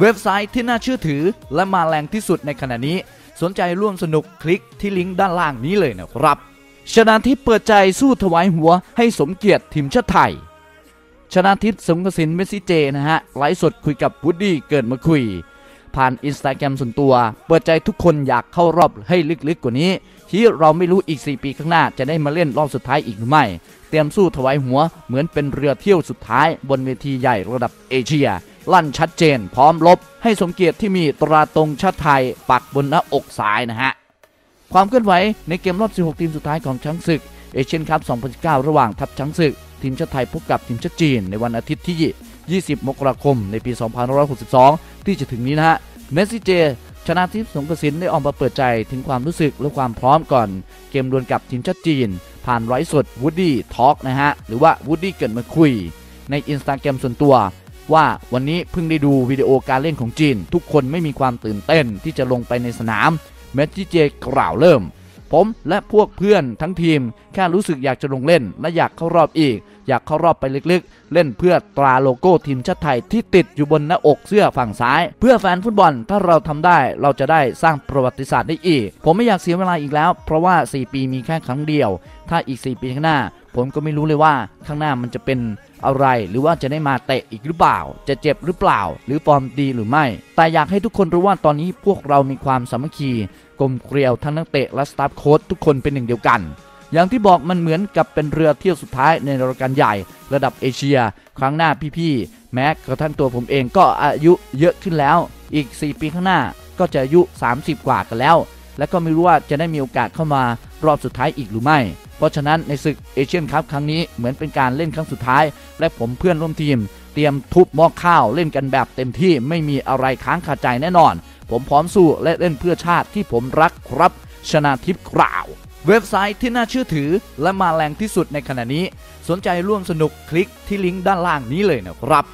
เว็บไซต์ที่น่าเชื่อถือ และมาแรงที่สุดในขณะนี้ สนใจร่วมสนุกคลิกที่ลิงก์ด้านล่างนี้เลยนะครับชนะทิพย์เปิดใจสู้ถวายหัวให้สมเกียรติทีมชาติไทย ชนะทิพย์สงกสินเมสซิเจนะฮะไลฟ์สดคุยกับวูดดี้เกิดมาคุย ผ่านอินสตาแกรมส่วนตัว เปิดใจทุกคนอยากเข้ารอบให้ลึกๆกว่านี้ ที่เราไม่รู้อีก 4 ปีข้างหน้าจะได้มาเล่นรอบสุดท้ายอีกหรือไม่ เตรียมสู้ถวายหัวเหมือนเป็นเรือเที่ยวสุดท้ายบนเวทีใหญ่ระดับเอเชีย ลั่นชัดเจน พร้อมลบ ให้สมเกียรติที่มีตราตรงชาติไทยปักบนหน้าอกซ้ายนะฮะ ความเคลื่อนไหวในเกมรอบ 16 ทีมสุดท้ายของช้างศึกเอเชียนคัพ 2019 ระหว่างทัพช้างศึก ทีมชาติไทยพบกับทีมชาติจีน ในวันอาทิตย์ที่ 20 มกราคม ในปี 2562 ที่จะถึงนี้นะฮะ เมสซิเจ ชนะทิพย์สงกระสินได้ออกมาเปิดใจถึงความรู้สึกและความพร้อมก่อน เกมดวลกับทีมชาติจีน ผ่านไร้สดวูดดี้ทอล์กนะฮะ หรือว่าวูดดี้เกิดมาคุย ในอินสตาแกรมส่วนตัว ว่าวันนี้เพิ่งได้ดูวิดีโอการเล่นของจีน ทุกคนไม่มีความตื่นเต้นที่จะลงไปในสนามเมสซิเจกล่าวเริ่ม ผมและพวกเพื่อนทั้งทีม แค่รู้สึกอยากจะลงเล่น และอยากเข้ารอบอีก อยากเข้ารอบไปลึกๆ เล่นเพื่อตราโลโก้ทีมชาติไทยที่ติดอยู่บนหน้าอกเสื้อฝั่งซ้าย เพื่อแฟนฟุตบอลถ้าเราทำได้เราจะได้สร้างประวัติศาสตร์ได้อีก ผมไม่อยากเสียเวลาอีกแล้ว เพราะว่า 4 ปีมีแค่ครั้งเดียว ถ้าอีก 4 ปีข้างหน้า ผมก็ไม่รู้เลยว่าข้างหน้ามันจะเป็น อะไร หรือว่าจะได้มาเตะอีกหรือเปล่า จะเจ็บหรือเปล่า หรือฟอร์มดีหรือไม่ แต่อยากให้ทุกคนรู้ว่าตอนนี้พวกเรามีความสามัคคีกลมเกลียวทั้งนักเตะและสตาฟโค้ชทุกคนเป็นหนึ่งเดียวกัน อย่างที่บอกมันเหมือนกับเป็นเรือเที่ยวสุดท้ายในรายการใหญ่ ระดับเอเชีย ครั้งหน้าพี่ๆแม้กระทั่งตัวผมเองก็อายุเยอะขึ้นแล้ว อีก 4 ปีข้างหน้าก็จะอายุ 30 กว่ากันแล้ว และก็ไม่รู้ว่าจะได้มีโอกาสเข้ามารอบสุดท้ายอีกหรือไม่ เพราะฉะนั้นในศึกเอเชียนคัพครั้งนี้เหมือนเป็นการเล่นครั้งสุดท้าย และผมเพื่อนร่วมทีม เตรียมทุบหม้อข้าวเล่นกันแบบเต็มที่ไม่มีอะไรค้างคาใจแน่นอน ผมพร้อมสู้และเล่นเพื่อชาติที่ผมรักครับ ชนาทิพย์กล่าว เว็บไซต์ที่น่าเชื่อถือและมาแรงที่สุดในขณะนี้ สนใจร่วมสนุกคลิกที่ลิงก์ด้านล่างนี้เลยนะครับ